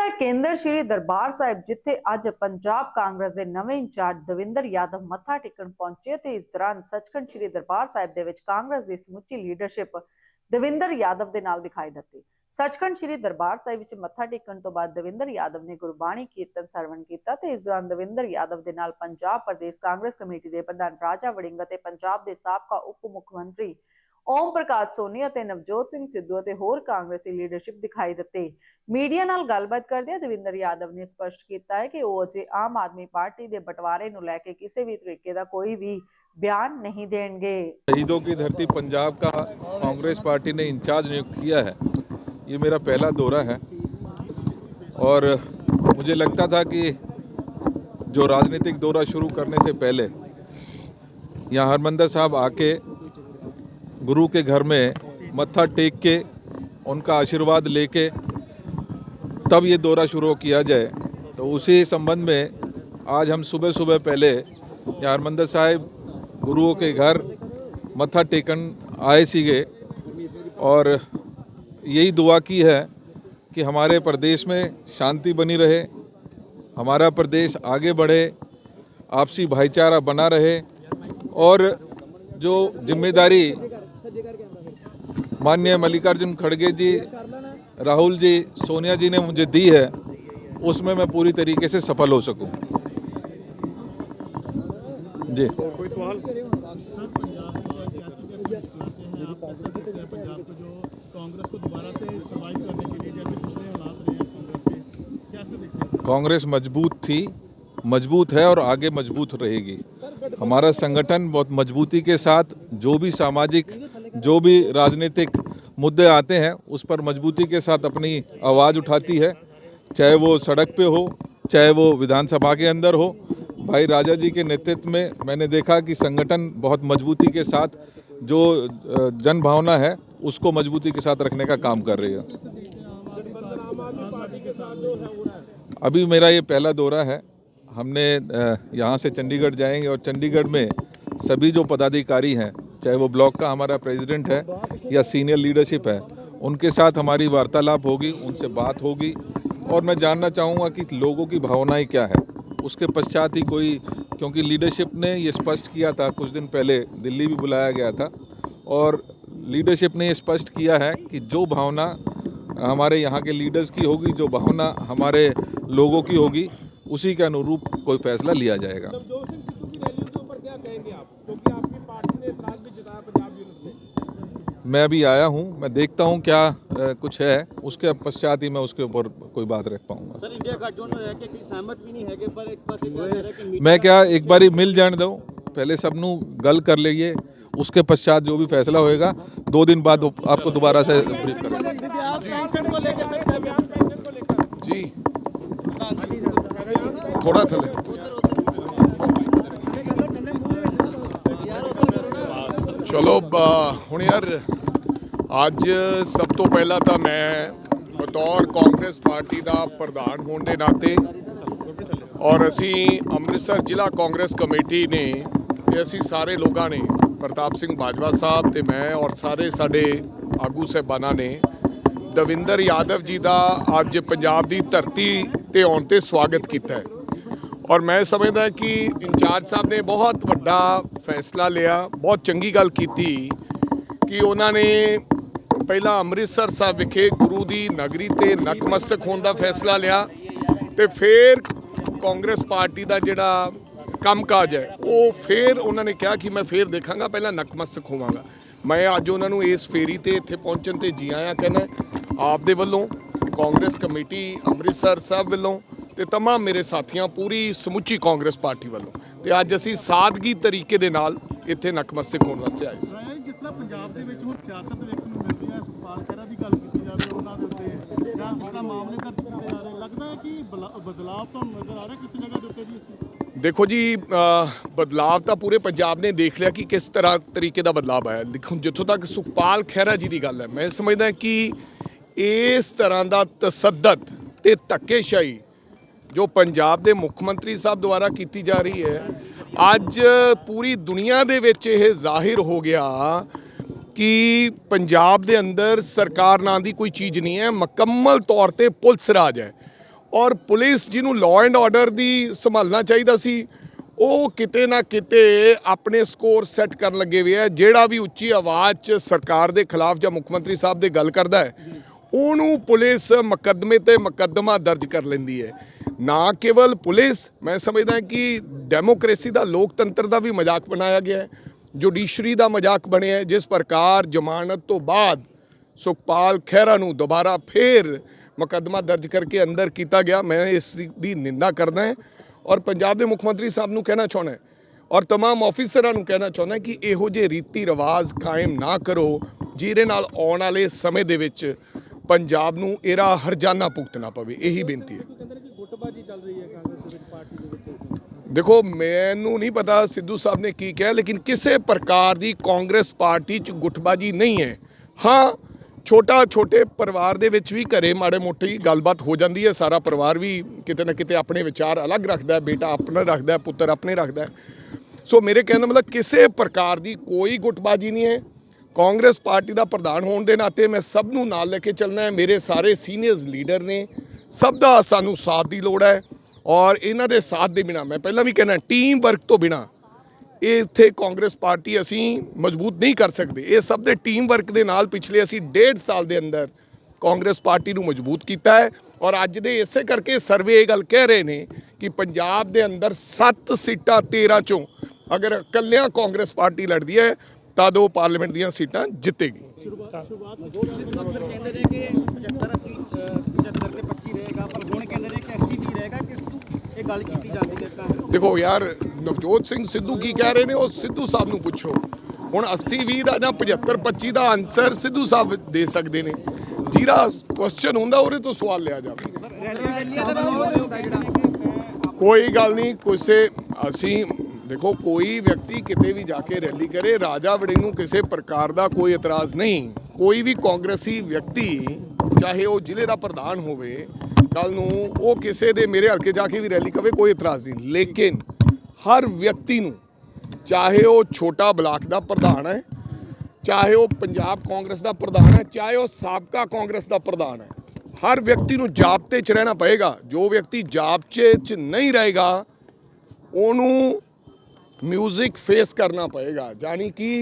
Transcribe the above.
ਦਾ ਕੇਂਦਰ ਸ਼੍ਰੀ ਦਰਬਾਰ ਸਾਹਿਬ, ਜਿੱਥੇ ਅੱਜ ਪੰਜਾਬ ਕਾਂਗਰਸ ਦੇ ਨਵੇਂ ਇੰਚਾਰਜ ਦਵਿੰਦਰ ਯਾਦਵ ਮੱਥਾ ਟੇਕਣ ਪਹੁੰਚੇ ਤੇ ਇਸ ਦੌਰਾਨ ਸੱਚਖੰਡ ਸ਼੍ਰੀ ਦਰਬਾਰ ਸਾਹਿਬ ਦੇ ਵਿੱਚ ਕਾਂਗਰਸ ਦੀ ਸਮੁੱਚੀ ਲੀਡਰਸ਼ਿਪ ਦਵਿੰਦਰ ਯਾਦਵ ਦੇ ਨਾਲ ਦਿਖਾਈ ਦਿੱਤੀ। ਸੱਚਖੰਡ ਸ਼੍ਰੀ ਦਰਬਾਰ ਸਾਹਿਬ ਵਿੱਚ ਮੱਥਾ ਟੇਕਣ ਤੋਂ ਬਾਅਦ ਦਵਿੰਦਰ ਯਾਦਵ ਨੇ ਗੁਰਬਾਣੀ ਕੀਰਤਨ ਸਰਵਣ ਕੀਤਾ ਤੇ ਇਸ ਦੌਰਾਨ ਦਵਿੰਦਰ ਯਾਦਵ ਦੇ ਨਾਲ ਪੰਜਾਬ ਪ੍ਰਦੇਸ਼ ਕਾਂਗਰਸ ਕਮੇਟੀ ਦੇ ਪ੍ਰਧਾਨ ਰਾਜਾ ਵੜਿੰਗ ਅਤੇ ਪੰਜਾਬ ਦੇ ਸਾਬਕਾ ਉਪ ਮੁੱਖ ਮੰਤਰੀ ਓਮ ਪ੍ਰਕਾਸ਼ ਸੋਨੀ ਅਤੇ ਨਵਜੋਤ ਸਿੰਘ ਸਿੱਧੂ ਅਤੇ ਹੋਰ ਕਾਂਗਰਸੀ ਲੀਡਰਸ਼ਿਪ ਦਿਖਾਈ ਦਿੱਤੀ ਮੀਡੀਆ ਨਾਲ ਗੱਲਬਾਤ ਕਰਦਿਆਂ ਦਵਿੰਦਰ ਯਾਦਵ ਨੇ ਸਪਸ਼ਟ ਕੀਤਾ ਹੈ ਕਿ ਉਹ ਅਜੇ ਆਮ ਆਦਮੀ ਪਾਰਟੀ ਦੇ ਬਟਵਾਰੇ ਨੂੰ ਲੈ ਕੇ ਕਿਸੇ ਵੀ ਤਰੀਕੇ ਦਾ ਕੋਈ ਵੀ ਬਿਆਨ ਨਹੀਂ ਦੇਣਗੇ शहीदों की धरती पंजाब का कांग्रेस पार्टी ने इंचार्ज नियुक्त किया है ये मेरा पहला दौरा है और मुझे लगता था कि जो राजनीतिक दौरा शुरू करने से पहले यहाँ हरमंदर साहब आके गुरु के घर में मत्था टेक के, उनका आशीर्वाद लेके तब ये दौरा शुरू किया जाए। तो उसी संबंध में आज हम सुबह सुबह पहले यहाँ हरमंदर साहिब गुरुओं के घर मत्था टेकन आए सीगे। और यही दुआ की है कि हमारे प्रदेश में शांति बनी रहे, हमारा प्रदेश आगे बढ़े, आपसी भाईचारा बना रहे, और जो ज़िम्मेदारी माननीय मल्लिकार्जुन खड़गे जी, राहुल जी, सोनिया जी ने मुझे दी है, उसमें मैं पूरी तरीके से सफल हो सकूँ। जी कोई सवाल कांग्रेस मज़बूत थी, मज़बूत है और आगे मज़बूत रहेगी हमारा संगठन बहुत मजबूती के साथ, जो भी सामाजिक जो भी राजनीतिक मुद्दे आते हैं, उस पर मजबूती के साथ अपनी आवाज़ उठाती है, चाहे वो सड़क पे हो, चाहे वो विधानसभा के अंदर हो। भाई राजा जी के नेतृत्व में मैंने देखा कि संगठन बहुत मजबूती के साथ जो जन भावना है, उसको मजबूती के साथ रखने का काम कर रहा है। अभी मेरा ये पहला दौरा है। हमने यहाँ से चंडीगढ़ जाएँगे और चंडीगढ़ में सभी जो पदाधिकारी हैं चाहे वो ब्लॉक का हमारा प्रेसिडेंट है या सीनियर लीडरशिप है, उनके साथ हमारी वार्तालाप होगी, उनसे बात होगी। और मैं जानना चाहूँगा कि लोगों की भावनाएँ क्या है? उसके पश्चात ही कोई, क्योंकि लीडरशिप ने ये स्पष्ट किया था, कुछ दिन पहले दिल्ली भी बुलाया गया था, और लीडरशिप ने ये स्पष्ट किया है कि जो भावना हमारे यहाँ के लीडर्स की होगी, जो भावना हमारे लोगों की होगी, उसी के अनुरूप कोई फैसला लिया जाएगा। मैं अभी आया हूँ मैं देखता हूँ क्या आ, कुछ है। उसके पश्चात ही मैं उसके ऊपर कोई बात रख पाऊंगा। ਸਰ ਇੰਡੀਆ ਗੱਠ ਜੋੜ ਨੂੰ ਲੈ ਕੇ ਕੋਈ ਸਹਿਮਤ ਵੀ ਨਹੀਂ ਹੈਗੇ ਪਰ ਇੱਕ ਪਾਸੇ ਕਿਹਾ ਜਾ ਰਿਹਾ ਕਿ ਮੀਟਿੰਗ ਮੈਂ ਕਿਹਾ ਇੱਕ ਵਾਰੀ ਮਿਲ ਜਾਣ ਦਿਓ ਪਹਿਲੇ ਸਭ ਨੂੰ ਗੱਲ ਕਰ ਲਈਏ ਉਸਕੇ ਪश्चात जो भी फैसला होएगा दो दिन बाद आपको दोबारा से ब्रीफ करेंगे। ਜੀ ਥੋੜਾ ਥੱਲੇ ਚਲੋ ਬਾ- ਹੁਣ ਯਾਰ ਅੱਜ ਸਭ ਤੋਂ ਪਹਿਲਾਂ ਤਾਂ ਮੈਂ ਬਤੌਰ ਕਾਂਗਰਸ ਪਾਰਟੀ ਦਾ ਪ੍ਰਧਾਨ ਹੋਣ ਦੇ ਨਾਤੇ ਔਰ ਅਸੀਂ ਅੰਮ੍ਰਿਤਸਰ ਜ਼ਿਲ੍ਹਾ ਕਾਂਗਰਸ ਕਮੇਟੀ ਨੇ ਤੇ ਅਸੀਂ ਸਾਰੇ ਲੋਕਾਂ ਨੇ, ਪ੍ਰਤਾਪ ਸਿੰਘ ਬਾਜਵਾ ਸਾਹਿਬ ਤੇ ਮੈਂ ਔਰ ਸਾਰੇ ਸਾਡੇ ਆਗੂ ਸਹਿਬਾਨਾਂ ਨੇ, ਦਵਿੰਦਰ ਯਾਦਵ ਜੀ ਦਾ ਅੱਜ ਪੰਜਾਬ ਦੀ ਧਰਤੀ ਤੇ ਆਉਣ ਤੇ ਸਵਾਗਤ ਕੀਤਾ ਹੈ। ਔਰ ਮੈਂ ਸਮਝਦਾ ਕਿ ਇੰਚਾਰਜ ਸਾਹਿਬ ਨੇ ਬਹੁਤ ਵੱਡਾ ਫੈਸਲਾ ਲਿਆ, ਬਹੁਤ ਚੰਗੀ ਗੱਲ ਕੀਤੀ ਕਿ ਉਹਨਾਂ ਨੇ ਪਹਿਲਾਂ ਅੰਮ੍ਰਿਤਸਰ ਸਾਹਿਬ ਵਿਖੇ ਗੁਰੂ ਦੀ ਨਗਰੀ ਤੇ ਨਕਮਸਤਕ ਹੋਣ ਦਾ ਫੈਸਲਾ ਲਿਆ ਤੇ ਫਿਰ ਕਾਂਗਰਸ ਪਾਰਟੀ ਦਾ ਜਿਹੜਾ ਕੰਮਕਾਜ ਹੈ ਉਹ ਫਿਰ ਉਹਨਾਂ ਨੇ ਕਿਹਾ ਕਿ ਮੈਂ ਫਿਰ ਦੇਖਾਂਗਾ ਪਹਿਲਾਂ ਨਕਮਸਤਕ ਹੋਵਾਂਗਾ ਮੈਂ ਅੱਜ ਉਹਨਾਂ ਨੂੰ ਇਸ ਫੇਰੀ ਤੇ ਇੱਥੇ ਪਹੁੰਚਣ ਤੇ ਜੀ ਆਇਆਂ ਕਹਿੰਦਾ ਆਪ ਦੇ ਵੱਲੋਂ ਕਾਂਗਰਸ ਕਮੇਟੀ ਅੰਮ੍ਰਿਤਸਰ ਸਾਹਿਬ ਵੱਲੋਂ ਤੇ तमाम ਮੇਰੇ ਸਾਥੀਆਂ ਪੂਰੀ ਸਮੁੱਚੀ ਕਾਂਗਰਸ ਪਾਰਟੀ ਵੱਲੋਂ ਤੇ ਅੱਜ ਅਸੀਂ ਸਾਦਗੀ ਤਰੀਕੇ ਦੇ ਨਾਲ ਇੱਥੇ ਨਕਮਸਤਕ ਹੋਣ ਵਾਸਤੇ ਆਏ ਸੀ ਰਾਏ ਜਿਸ ਤਰ੍ਹਾਂ ਪੰਜਾਬ ਦੇ ਵਿੱਚ ਹੁਣ ਸਿਆਸਤ ਵੇਖਣ ਨੂੰ ਮਿਲ ਦੀ ਗੱਲ ਕੀਤੀ ਜਾਵੇ ਉਹਨਾਂ ਦੇ ਉੱਤੇ ਜਾਂ ਇਸ ਤਰ੍ਹਾਂ ਮਾਮਲੇ ਦਰਜ ਕੀਤੇ ਜਾ ਰਹੇ ਲੱਗਦਾ ਹੈ ਕਿ ਬਦਲਾਅ ਤਾਂ ਨਜ਼ਰ ਆ ਰਿਹਾ ਕਿਸੇ ਜਗ੍ਹਾ ਦੇ ਉੱਤੇ ਵੀ ਇਸ ਦੇਖੋ ਜੀ ਅ, ਬਦਲਾਵ ਤਾਂ ਪੂਰੇ ਪੰਜਾਬ ਨੇ ਦੇਖ ਲਿਆ ਕਿ ਕਿਸ ਤਰ੍ਹਾਂ ਤਰੀਕੇ ਦਾ ਬਦਲਾਵ ਆਇਆ। ਦੇਖੋ ਜਿੱਥੋਂ ਤੱਕ ਸੁਖਪਾਲ ਖਹਿਰਾ ਜੀ ਦੀ ਗੱਲ ਹੈ ਮੈਂ ਸਮਝਦਾ ਕਿ ਇਸ ਤਰ੍ਹਾਂ ਦਾ ਤਸੱਦਦ ਤੇ ਧੱਕੇਸ਼ਾਹੀ ਜੋ ਪੰਜਾਬ ਦੇ ਮੁੱਖ ਮੰਤਰੀ ਸਾਹਿਬ ਦੁਆਰਾ ਕੀਤੀ ਜਾ ਰਹੀ ਹੈ ਅੱਜ ਪੂਰੀ ਦੁਨੀਆ ਦੇ ਵਿੱਚ ਇਹ ਜ਼ਾਹਿਰ ਹੋ ਗਿਆ ਕਿ ਪੰਜਾਬ ਦੇ ਅੰਦਰ ਸਰਕਾਰ ਨਾਂ ਦੀ ਕੋਈ ਚੀਜ਼ ਨਹੀਂ ਹੈ, ਮੁਕੰਮਲ ਤੌਰ ਤੇ ਪੁਲਿਸ ਰਾਜ ਹੈ। ਔਰ ਪੁਲਿਸ ਜਿਹਨੂੰ ਲਾਅ ਐਂਡ ਆਰਡਰ ਦੀ ਸੰਭਾਲਣਾ ਚਾਹੀਦਾ ਸੀ, ਉਹ ਕਿਤੇ ਨਾ ਕਿਤੇ ਆਪਣੇ ਸਕੋਰ ਸੈੱਟ ਕਰਨ ਲੱਗੇ ਹੋਏ ਆ ਜਿਹੜਾ ਵੀ ਉੱਚੀ ਆਵਾਜ਼ 'ਚ ਸਰਕਾਰ ਦੇ ਖਿਲਾਫ ਜਾਂ ਮੁੱਖ ਮੰਤਰੀ ਸਾਹਿਬ ਦੇ ਗੱਲ ਕਰਦਾ ਹੈ, ਉਹਨੂੰ ਪੁਲਿਸ ਮੁਕੱਦਮੇ ਤੇ ਮੁਕੱਦਮਾ ਦਰਜ ਕਰ ਲੈਂਦੀ ਹੈ। ਨਾ ਕੇਵਲ ਪੁਲਿਸ, ਮੈਂ ਸਮਝਦਾ ਕਿ ਡੈਮੋਕ੍ਰੇਸੀ ਦਾ ਲੋਕਤੰਤਰ ਦਾ ਵੀ ਮਜ਼ਾਕ ਬਣਾਇਆ ਗਿਆ ਹੈ। ਜੁਡੀਸ਼ਰੀ ਦਾ ਮਜ਼ਾਕ ਬਣਿਆ ਹੈ ਜਿਸ ਪ੍ਰਕਾਰ ਜ਼ਮਾਨਤ ਤੋਂ ਬਾਅਦ ਸੁਖਪਾਲ ਖਹਿਰਾ ਨੂੰ ਦੁਬਾਰਾ ਫੇਰ ਮੁਕੱਦਮਾ ਦਰਜ ਕਰਕੇ ਅੰਦਰ ਕੀਤਾ ਗਿਆ ਮੈਂ ਇਸ ਦੀ ਨਿੰਦਾ ਕਰਦਾ ਹਾਂ ਔਰ ਪੰਜਾਬ ਦੇ ਮੁੱਖ ਮੰਤਰੀ ਸਾਹਿਬ ਨੂੰ ਕਹਿਣਾ ਚਾਹੁੰਦਾ ਹਾਂ ਔਰ तमाम ਆਫੀਸਰਾਂ ਨੂੰ ਕਹਿਣਾ ਚਾਹੁੰਦਾ ਕਿ ਇਹੋ ਜਿਹੇ ਰੀਤੀ ਰਿਵਾਜ ਕਾਇਮ ਨਾ ਕਰੋ ਜਿਹਦੇ ਨਾਲ ਆਉਣ ਵਾਲੇ ਸਮੇਂ ਦੇ ਵਿੱਚ ਪੰਜਾਬ ਨੂੰ ਇਹਦਾ ਹਰਜਾਨਾ ਭੁਗਤਣਾ ਪਵੇ ਇਹੀ ਬੇਨਤੀ ਹੈ ਕਹਿੰਦੇ ਨੇ ਕਿ ਗੁੱਟਬਾਜੀ ਚੱਲ ਰਹੀ ਹੈ ਕਾਂਗਰਸ ਦੇ ਵਿੱਚ ਪਾਰਟੀ ਦੇ ਵਿੱਚ ਦੇਖੋ, ਮੈਨੂੰ ਨਹੀਂ ਪਤਾ ਸਿੱਧੂ ਸਾਹਿਬ ਨੇ ਕੀ ਕਿਹਾ, ਲੇਕਿਨ ਕਿਸੇ ਪ੍ਰਕਾਰ ਦੀ ਕਾਂਗਰਸ ਪਾਰਟੀ 'ਚ ਗੁੱਟਬਾਜੀ ਨਹੀਂ ਹੈ। ਹਾਂ ਛੋਟਾ ਛੋਟੇ ਪਰਿਵਾਰ ਦੇ ਵਿੱਚ ਵੀ ਘਰੇ ਮਾੜੇ ਮੋਟੀ ਗੱਲਬਾਤ ਹੋ ਜਾਂਦੀ ਹੈ। ਸਾਰਾ ਪਰਿਵਾਰ ਵੀ ਕਿਤੇ ਨਾ ਕਿਤੇ ਆਪਣੇ ਵਿਚਾਰ ਅਲੱਗ ਰੱਖਦਾ ਹੈ, ਬੇਟਾ ਆਪਣਾ ਰੱਖਦਾ ਹੈ, ਪੁੱਤਰ ਆਪਣੇ ਰੱਖਦਾ ਹੈ। ਸੋ ਮੇਰੇ ਕਹਿਣ ਦਾ ਮਤਲਬ ਕਿਸੇ ਪ੍ਰਕਾਰ ਦੀ ਕੋਈ ਗੁੱਟਬਾਜੀ ਨਹੀਂ ਹੈ। ਕਾਂਗਰਸ ਪਾਰਟੀ ਦਾ ਪ੍ਰਧਾਨ ਹੋਣ ਦੇ ਨਾਤੇ ਮੈਂ ਸਭ ਨੂੰ ਨਾਲ ਲੈ ਕੇ ਚੱਲਣਾ ਹੈ। ਮੇਰੇ ਸਾਰੇ ਸੀਨੀਅਰਸ ਲੀਡਰ ਨੇ, ਸਭ ਦਾ ਸਾਨੂੰ ਸਾਥ ਦੀ ਲੋੜ ਹੈ। ਔਰ ਇਹਨਾਂ ਦੇ ਸਾਥ ਦੇ ਬਿਨਾ, ਮੈਂ ਪਹਿਲਾਂ ਵੀ ਕਹਿਣਾ ਟੀਮ ਵਰਕ ਤੋਂ ਬਿਨਾ ਇਹ ਇੱਥੇ ਕਾਂਗਰਸ ਪਾਰਟੀ ਅਸੀਂ ਮਜ਼ਬੂਤ ਨਹੀਂ ਕਰ ਸਕਦੇ। ਇਹ ਸਭ ਦੇ ਟੀਮ ਵਰਕ ਦੇ ਨਾਲ ਪਿਛਲੇ ਅਸੀਂ ਡੇਢ ਸਾਲ ਦੇ ਅੰਦਰ ਕਾਂਗਰਸ ਪਾਰਟੀ ਨੂੰ ਮਜ਼ਬੂਤ ਕੀਤਾ ਹੈ। ਔਰ ਅੱਜ ਦੇ ਇਸੇ ਕਰਕੇ ਸਰਵੇ ਇਹ ਗੱਲ ਕਹਿ ਰਹੇ ਨੇ ਕਿ ਪੰਜਾਬ ਦੇ ਅੰਦਰ 7 ਸੀਟਾਂ 13 ਚੋਂ ਅਗਰ ਇਕੱਲਿਆਂ ਕਾਂਗਰਸ ਪਾਰਟੀ ਲੜਦੀ ਹੈ ਤਾਂ ਉਹ ਪਾਰਲੀਮੈਂਟ ਦੀਆਂ ਸੀਟਾਂ ਜਿੱਤੇਗੀ। ਅਕਸਰ ਕਹਿੰਦੇ ਨੇ ਕਿ 75 80 75 ਤੇ 25 ਰਹੇਗਾ ਪਰ ਹੁਣ ਕਹਿੰਦੇ ਨੇ ਕਿ 80 ਵੀ ਰਹੇਗਾ ਕਿਸ ਤੋਂ ਇਹ ਗੱਲ ਕੀਤੀ ਜਾਂਦੀ ਹੈ ਕਾਂਗਰਸ ਦੇਖੋ ਯਾਰ ਨਵਜੋਤ ਸਿੰਘ ਸਿੱਧੂ ਕੀ ਕਹਿ ਰਹੇ ਨੇ? ਉਹ ਸਿੱਧੂ ਸਾਹਿਬ ਨੂੰ ਪੁੱਛੋ। ਹੁਣ 80 20 ਦਾ ਜਾਂ 75 25 ਦਾ ਆਨਸਰ ਸਿੱਧੂ ਸਾਹਿਬ ਦੇ ਸਕਦੇ ਨੇ। ਜਿਹੜਾ ਕੁਐਸਚਨ ਹੁੰਦਾ ਉਹਦੇ ਤੋਂ ਸਵਾਲ ਲਿਆ ਜਾਵੇ। ਕੋਈ ਗੱਲ ਨਹੀਂ ਕਿਸੇ ਅਸੀਂ ਦੇਖੋ ਕੋਈ ਵਿਅਕਤੀ ਕਿਤੇ ਵੀ ਜਾ ਕੇ ਰੈਲੀ ਕਰੇ ਰਾਜਾ ਵੜਿੰਗ ਨੂੰ ਕਿਸੇ ਪ੍ਰਕਾਰ ਦਾ ਕੋਈ ਇਤਰਾਜ਼ ਨਹੀਂ। ਕੋਈ ਵੀ ਕਾਂਗਰਸੀ ਵਿਅਕਤੀ ਚਾਹੇ ਉਹ ਜ਼ਿਲ੍ਹੇ ਦਾ ਪ੍ਰਧਾਨ ਹੋਵੇ ਕੱਲ ਨੂੰ ਉਹ ਕਿਸੇ ਦੇ ਮੇਰੇ ਹਲਕੇ ਜਾ ਕੇ ਵੀ ਰੈਲੀ ਕਵੇ, ਕੋਈ ਇਤਰਾਜ਼ ਨਹੀਂ। ਲੇਕਿਨ ਹਰ ਵਿਅਕਤੀ ਨੂੰ, ਚਾਹੇ ਉਹ ਛੋਟਾ ਬਲਾਕ ਦਾ ਪ੍ਰਧਾਨ ਹੈ, ਚਾਹੇ ਉਹ ਪੰਜਾਬ ਕਾਂਗਰਸ ਦਾ ਪ੍ਰਧਾਨ ਹੈ, ਚਾਹੇ ਉਹ ਸਾਬਕਾ ਕਾਂਗਰਸ ਦਾ ਪ੍ਰਧਾਨ ਹੈ, ਹਰ ਵਿਅਕਤੀ ਨੂੰ ਜਾਬਤੇ 'ਚ ਰਹਿਣਾ ਪਏਗਾ। ਜੋ ਵਿਅਕਤੀ ਜਾਬਤੇ 'ਚ ਨਹੀਂ ਰਹੇਗਾ, ਉਹਨੂੰ ਮਿਊਜ਼ਿਕ ਫੇਸ ਕਰਨਾ ਪਏਗਾ। ਜਾਨੀ ਕਿ